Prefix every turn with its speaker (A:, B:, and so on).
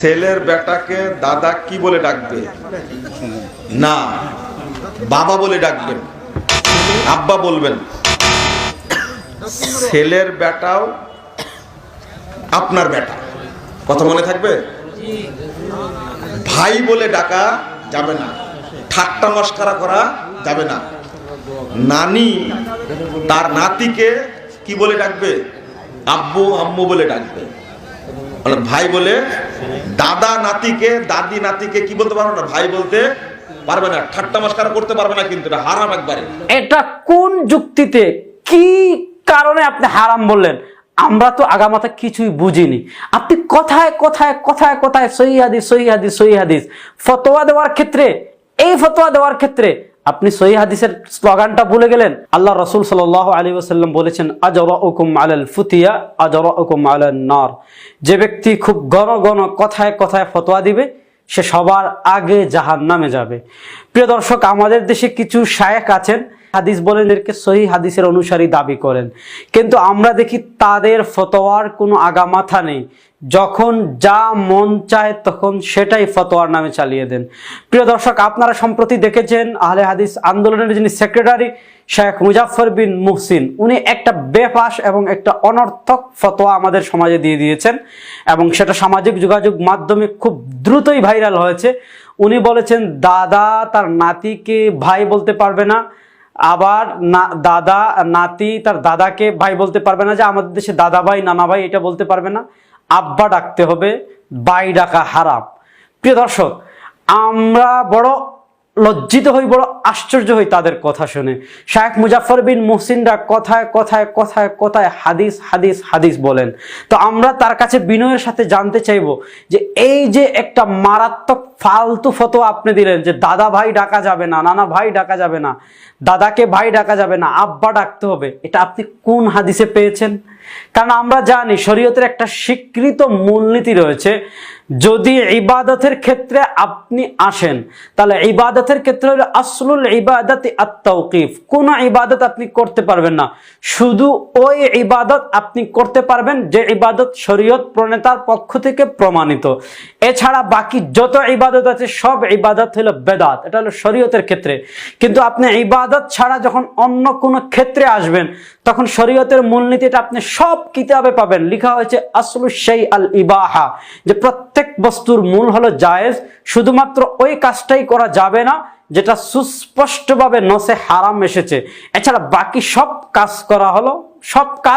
A: ছেলের বেটাকে দাদা কি বলে ডাকবে? না, বাবা বলে ডাকবেন, আব্বা বলবেন। ছেলের বেটাও আপনার বেটা। কথা মনে থাকবে? ভাই বলে ডাকা যাবে না, ঠাট্টা মস্কারা করা যাবে না। নানি তার নাতিকে কি বলে ডাকবে? আব্বু, আম্মু বলে ডাকবে। ভাই বলে দাদা নাতিকে, দাদি নাতিকে কি বলতে পারবে না? ভাই বলতে পারবে না, ঠাট্টা মস্কারা করতে পারবে না কিন্তু হারাম একবারে।
B: এটা কোন যুক্তিতে, কি কারণে আপনি হারাম বললেন? আমরা তো আগামাথা কিছুই বুঝিনি। আপনি কথায় কথায় কথায় কথায় সহি হাদিস সহি হাদিস হাদিস। ফতোয়া দেওয়ার ক্ষেত্রে, এই ফতোয়া দেওয়ার ক্ষেত্রে আপনি সহি হাদিসের স্লোগানটা ভুলে গেলেন? আল্লাহ রসুল সাল আলী ওসাল্লাম বলেছেন হুকুম আলাল ফুতিয়া আজর হুকুম আলাল নর। যে ব্যক্তি খুব ঘন ঘন কথায় কথায় ফতোয়া দিবে, সে সবার আগে জাহান নামে যাবে। প্রিয় দর্শক, আমাদের দেশে কিছু শায়েক আছেন হাদিস বলেন এদেরকে সহি হাদিসের অনুসারী দাবি করেন। কিন্তু আমরা দেখি তাদের ফতোয়ার কোনো আগামাথা নেই। যখন যা মন চায় তখন সেটাই ফতোয়ার নামে চালিয়ে দেন। প্রিয় দর্শক, আপনারা সম্প্রতি দেখেছেন আহলে হাদিস আন্দোলনের যিনি সেক্রেটারি শেখ মুজাফর বিন মুহসিন, উনি একটা বেফাস এবং একটা অনর্থক ফতোয়া আমাদের সমাজে দিয়ে দিয়েছেন এবং সেটা সামাজিক যোগাযোগ মাধ্যমে খুব দ্রুতই ভাইরাল হয়েছে। উনি বলেছেন, দাদা, তার নাতিকে ভাই বলতে পারবে না। আবার না, দাদা, নাতি, তার দাদাকে ভাই বলতে পারবে না যে আমাদের দেশে দাদা ভাই, নানা ভাই এটা বলতে পারবে না। আব্বা ডাকতে হবে, বাই ডাকা হারাম। প্রিয় দর্শক, আমরা বড় লজ্জিত হই, বড় আশ্চর্য হই তাদের কথা শুনে। শায়েখ মুজাফর বিন মুহসিনরা কথায় কথায় কথায় কথায় হাদিস হাদিস হাদিস বলেন। তো আমরা তার কাছে বিনয়ের সাথে জানতে চাইব যে এই যে একটা মারাত্মক ফালতু ফটো আপনি দিলেন যে দাদা ভাই ডাকা যাবে না, নানা ভাই ডাকা যাবে না, দাদাকে ভাই ডাকা যাবে না, আব্বা ডাকতে হবে, এটা আপনি কোন হাদিসে পেয়েছেন? কারণ আমরা জানি শরীয়তের একটা স্বীকৃত মূলনীতি রয়েছে যদি ইবাদতের ক্ষেত্রে আপনি আসেন, তাহলে ইবাদতের ক্ষেত্রে হলো আসলুল ইবাদত আত্মাউকিফ কোন ইবাদত আপনি করতে পারবেন না। শুধু ওই ইবাদত আপনি করতে পারবেন যে ইবাদত শরীয়ত প্রণেতার পক্ষ থেকে প্রমাণিত। এছাড়া বাকি যত ইবাদত আছে, সব ইবাদত হলো বেদাত। এটা হলো শরীয়তের ক্ষেত্রে। কিন্তু আপনি ইবাদত ছাড়া যখন অন্য কোনো ক্ষেত্রে আসবেন, তখন শরীয়তের মূলনীতিটা আপনি সব কিতাবে পাবেন। লেখা হয়েছে, আসলু সেই আল ইবাহা। যে প্রত্যেক বস্তুর মূল হলো জায়েজ, শুধুমাত্র ওই কাজটাই করা যাবে না, যেটা সুস্পষ্টভাবে নসে হারাম এসেছে। এছাড়া বাকি সব কাজ করা হলো, সব কাজ